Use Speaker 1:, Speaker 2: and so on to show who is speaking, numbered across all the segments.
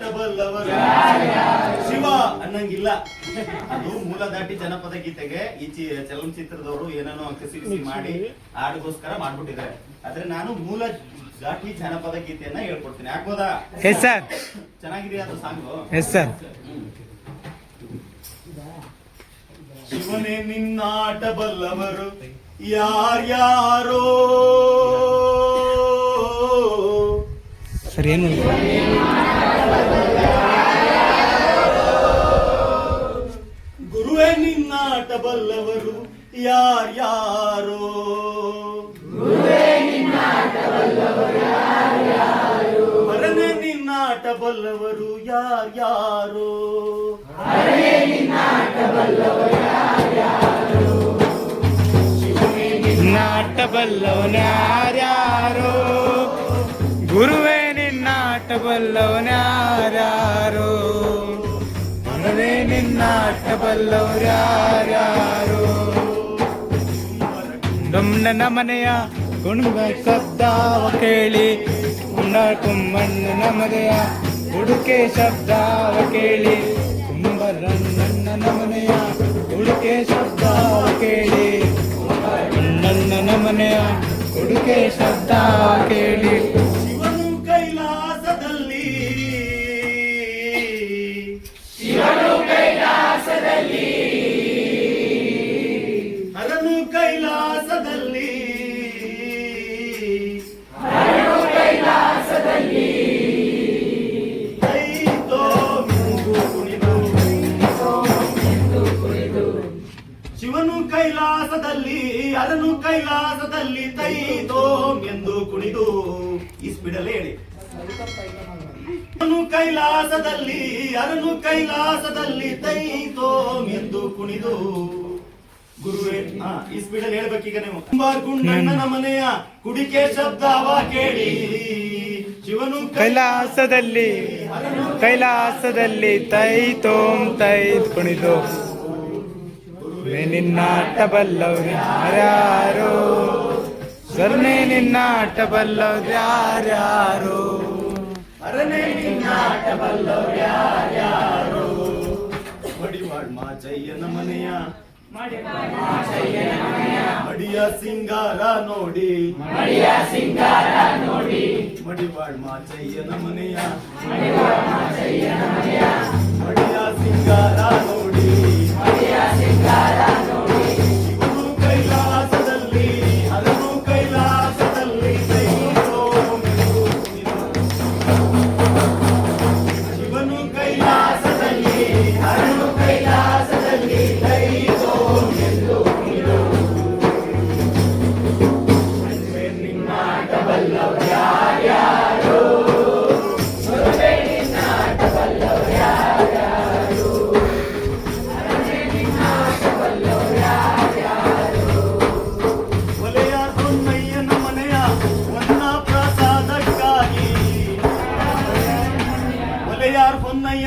Speaker 1: ನಾಟಬಲ್ಲವರು ಶಿವ ಅನ್ನಂಗಿಲ್ಲ. ಅದು ಮೂಲ ದಾಟಿ ಜನಪದ ಗೀತೆಗೆ ಈ ಚಿ- ಚಲನಚಿತ್ರದವರು ಏನೇನೋ ಕಸಿವಿಸಿ ಮಾಡಿ ಹಾಡಿಗೋಸ್ಕರ ಮಾಡ್ಬಿಟ್ಟಿದ್ದಾರೆ. ಆದ್ರೆ ನಾನು ಮೂಲ ದಾಟಿ ಜನಪದ ಗೀತೆಯನ್ನ ಹೇಳ್ಕೊಡ್ತೀನಿ. ಹಾಕ್ಬೋದಾ
Speaker 2: ಎಸ್ ಸರ್
Speaker 1: ಚೆನ್ನಾಗಿದೆಯಾ ಅದು ಸಾಂಗು.
Speaker 2: ಎಸ್ ಸರ್
Speaker 1: ಶಿವನೇ ನಿನ್ನಾಟ ಬಲ್ಲವರು ಯಾರ್ಯಾರೋ.
Speaker 2: ಸರಿ ಏನು?
Speaker 1: ನಿನ್ನಾಟ ಬಲ್ಲವರು ಯಾರ್ಯಾರೋ?
Speaker 2: ನಾಟ ಬಲ್ಲವನ್ಯಾರ್ಯಾರೋ ಗುರುವೇ ನಿನ್ನಾಟ ಬಲ್ಲವನ್ಯಾರ್ಯಾರೋ ಗುರುವೇ ನಿನ್ನಾಟ ಬಲ್ಲವರ್ಯಾರ್ಯಾರೋ ನಮ್ಮನ ಮನೆಯ ಕುಣುಗ ಶಬ್ದವ ಕೇಳಿ ಕುಂಡ ಕುಮ್ಮಣ್ಣನ ಮನೆಯ ಉಡುಕೆ ಶಬ್ದವ ಕೇಳಿ. ಕುಂಬರಣ್ಣ ನಮನೆಯ. ಉಡುಕೆ ಶಬ್ದವ ಕೇಳಿ. ಕುಂಬರಣ್ಣ ನಮನೆಯ. ಉಡುಕೆ ಶಬ್ದ ಕೇಳಿ.
Speaker 1: ಕೈಲಾಸದಲ್ಲಿ, ಅದನ್ನು ಕೈಲಾಸದಲ್ಲಿ ತೈತೋ ಎಂದು ಕುಣಿದು ಈ ಸ್ಪೀಡಲ್ಲಿ ಹೇಳಿ. ಕೈಲಾಸದಲ್ಲಿ ಅರನು ಕೈಲಾಸದಲ್ಲಿ ತೈತೋಂ ಎಂದು ಕುಣಿದು. ಗುರುವೇ ಈ ಸ್ಪೀಡಲ್ಲಿ ಹೇಳ್ಬೇಕೀಗ ನೀವು. ಕುಂಬಾರ್ಗುಂಡಣ್ಣನ ಮನೆಯ ಕುಡಿಕೆ ಶಬ್ದವ ಕೇಳಿ. ಶಿವನು
Speaker 2: ಕೈಲಾಸದಲ್ಲಿ ಕೈಲಾಸದಲ್ಲಿ ತೈತೋಂ ತೈ ಕುಣಿದು. ನಿನ್ನಾಟ ಬಲ್ಲವ್ರು ಯಾರ್ಯಾರು? ಸರ್ನೇ ನಿನ್ನಾಟ ಬಲ್ಲವ್ರು ಯಾರ್ಯಾರೋ?
Speaker 1: ಅರನೇ ನಿನ್ನಾಟ ಬಲ್ಲವ್ರು ಯಾರ್ಯಾರೋ ಮಡಿವಾಳ್ ಮಾಚಯ್ಯನ ಮನೆಯ ಮಡಿಯ ಸಿಂಗಾರ ನೋಡಿ. ಮಡಿಯ ಸಿಂಗಾರ ನೋಡಿ. ಮಡಿವಾಳ್ ಮಾಚಯ್ಯನ ಮನೆಯ ಮಡಿಯ ಸಿಂಗಾರ ನೋಡಿ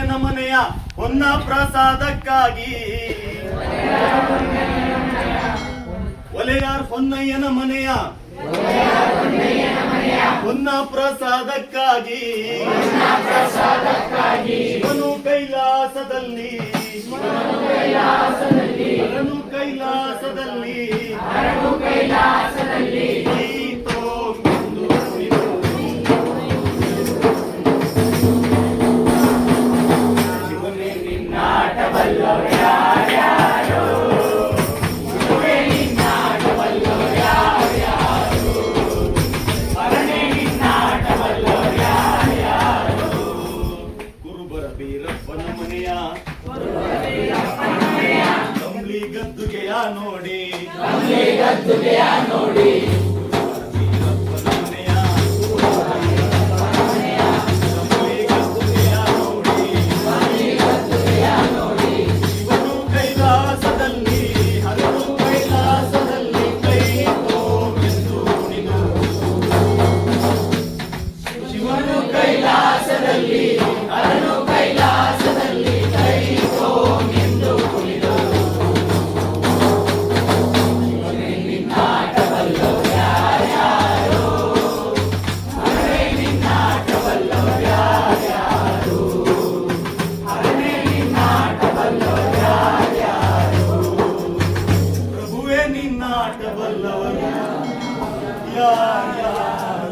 Speaker 1: ಹೊನ್ನಯ್ಯನ ಮನೆಯ ಹೊನ್ನ ಪ್ರಸಾದಕ್ಕಾಗಿ. ಒಲೆಯಾರ್ ಹೊನ್ನಯ್ಯನ ಮನೆಯ ಹೊನ್ನ ಪ್ರಸಾದಕ್ಕಾಗಿ. ಶಿವನು ಕೈಲಾಸದಲ್ಲಿ. ಕೈಲಾಸದಲ್ಲಿ ಕೈಲಾಸದಲ್ಲಿ. ಗದ್ದುಗೆಯ ನೋಡಿ. ಬೀರಪ್ಪನ Yeah, yeah.